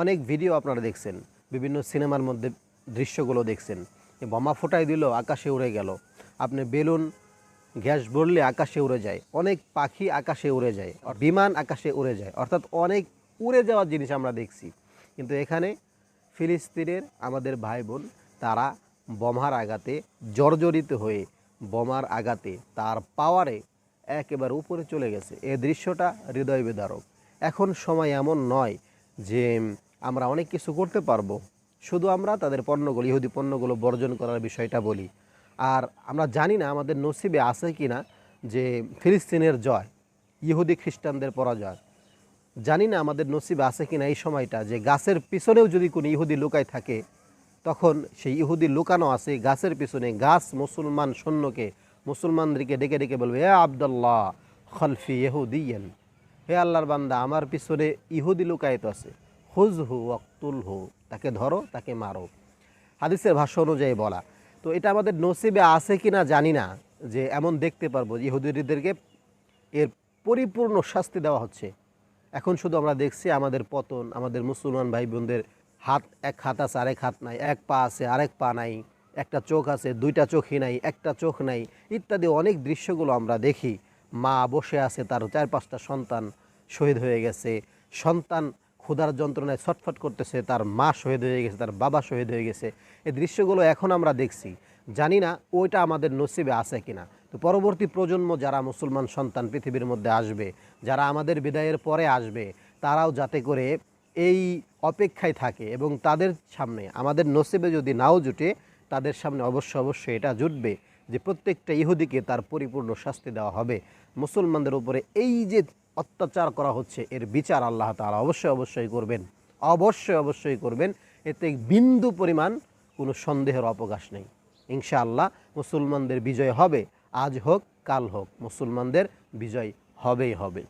অনেক ভিডিও আপনারা দেখছেন, বিভিন্ন সিনেমার মধ্যে দৃশ্যগুলো দেখছেন। বোমা ফোটাই দিল, আকাশে উড়ে গেল। আপনি বেলুন, গ্যাস ভরলে আকাশে উড়ে যায়। অনেক পাখি আকাশে উড়ে যায়, বিমান আকাশে উড়ে যায়। অর্থাৎ অনেক উড়ে যাওয়ার জিনিস আমরা দেখছি। কিন্তু এখানে ফিলিস্তিনের আমাদের ভাই বোন তারা বোমার আঘাতে, জর্জরিত হয়ে বোমার আঘাতে তার পাওয়ারে একেবারে উপরে চলে গেছে। এই দৃশ্যটা হৃদয় বিদারক। এখন সময় এমন নয় যে আমরা অনেক কিছু করতে পারব। শুধু আমরা তাদের পণ্যগুলো, ইহুদি পণ্যগুলো বর্জন করার বিষয়টা বলি। আর আমরা জানি না আমাদের নসিবে আছে কি না যে ফিলিস্তিনের জয়, ইহুদি খ্রিস্টানদের পরাজয়। জানি না আমাদের নসিবে আছে কিনা এই সময়টা যে গাছের পিছনেও যদি কোনো ইহুদি লুকায় থাকে, তখন সেই ইহুদি লুকানো আছে গাছের পিছনে। গাছ মুসলমান সৈন্যকে, মুসলমানদেরকে ডেকে ডেকে বলবে, এ আবদুল্লাহ খলফি ইহুদিয়েন, হে আল্লাহর বান্দা, আমার পিছনে ইহুদি লুকায়িত আছে। হুজ হু অক্তুল হু তাকে ধরো, তাকে মারো। হাদিসের ভাষ্য অনুযায়ী বলা। তো এটা আমাদের নসিবে আছে কি না জানি না, যে এমন দেখতে পারব ইহুদিদেরকে এর পরিপূর্ণ শাস্তি দেওয়া হচ্ছে। এখন শুধু আমরা দেখছি আমাদের পতন, আমাদের মুসলমান ভাই বোনদের হাত এক হাত আছে, আরেক হাত নাই, এক পা আছে, আরেক পা নাই, একটা চোখ আছে, দুইটা চোখই নাই, একটা চোখ নাই, ইত্যাদি অনেক দৃশ্যগুলো আমরা দেখি। মা বসে আছে, তার চার পাঁচটা সন্তান শহীদ হয়ে গেছে। সন্তান ক্ষুধার যন্ত্রণায় ছটফট করতেছে, তার মা শহীদ হয়ে গেছে, তার বাবা শহীদ হয়ে গেছে। এই দৃশ্যগুলো এখন আমরা দেখছি। জানি না ওইটা আমাদের নসিবে আছে কিনা। তো পরবর্তী প্রজন্ম যারা মুসলমান সন্তান পৃথিবীর মধ্যে আসবে, যারা আমাদের বিদায়ের পরে আসবে, তারাও যাতে করে এই অপেক্ষায় থাকে এবং তাদের সামনে, আমাদের নসিবে যদি নাও জুটে, তাদের সামনে অবশ্য অবশ্যই এটা জুটবে। যে প্রত্যেকটা ইহুদিকে তার পরিপূর্ণ শাস্তি দেওয়া হবে। মুসলমানদের উপরে এই যে অত্যাচার করা হচ্ছে, এর বিচার আল্লাহ তালা অবশ্যই অবশ্যই করবেন। অবশ্যই অবশ্যই করবেন। এতে বিন্দু পরিমাণ কোনো সন্দেহের অবকাশ নেই। ইনশাআল্লাহ মুসলমানদের বিজয় হবে। আজ হোক, কাল হোক, মুসলমানদের বিজয় হবেই হবে।